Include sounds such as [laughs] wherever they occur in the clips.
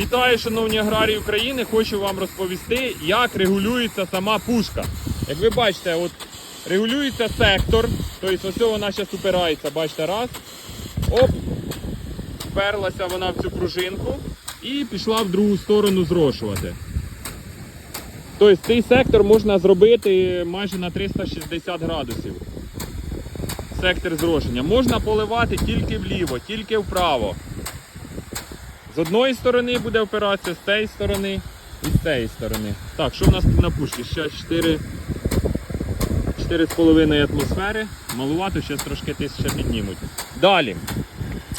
Вітаю, шановні аграрії України. Хочу вам розповісти, як регулюється сама пушка. Як ви бачите, от регулюється сектор. Тобто ось вона зараз упирається, бачите, раз. Оп, вперлася вона в цю пружинку і пішла в другу сторону зрошувати. Тобто цей сектор можна зробити майже на 360 градусів. Сектор зрошення. Можна поливати тільки вліво, тільки вправо. Одної сторони буде операція, з цієї сторони і з цієї сторони. Так, що в нас тут на пушці? Ще 4, 4,5 атмосфери. Малувато, ще трошки тисяча піднімуть. Далі.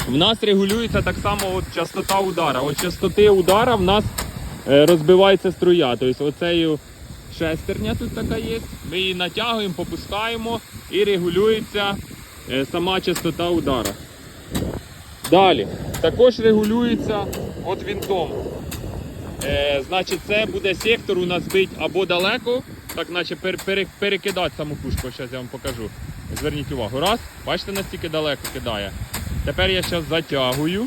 В нас регулюється так само от частота удара. От частоти удара в нас е, розбивається струя. Тобто оцею шестерня тут така є. Ми її натягуємо, попускаємо і регулюється е, сама частота удара. Далі. Також регулюється от вінтом. Е, значить, це буде сектор у нас бить або далеко, так наче пер, пере- перекидати саму пушку. Зараз я вам покажу. Зверніть увагу. Раз, бачите, настільки далеко кидає. Тепер я зараз затягую.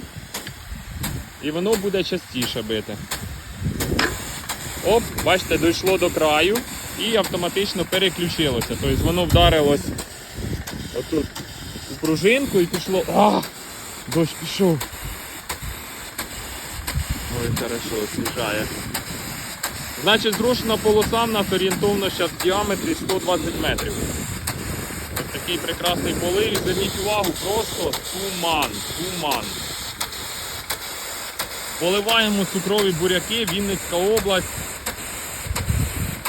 І воно буде частіше бити. Оп, бачите, дійшло до краю і автоматично переключилося. Тобто воно вдарилось отут у пружинку і пішло. А! Дощ пішов. Ой, хорошо, освіжає. Значить, зрушена полоса в нас орієнтовно зараз в діаметрі 120 метрів. Ось такий прекрасний полив. І Зверніть увагу, просто туман, туман. Поливаємо цукрові буряки, Вінницька область.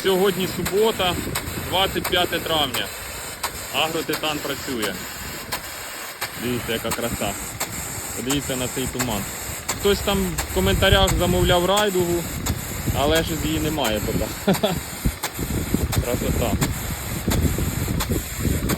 Сьогодні субота, 25 травня. Агротитан працює. Дивіться, яка краса. Подивіться на цей туман. Хтось там в коментарях замовляв райдугу, але ж її немає поки. [laughs] Красота.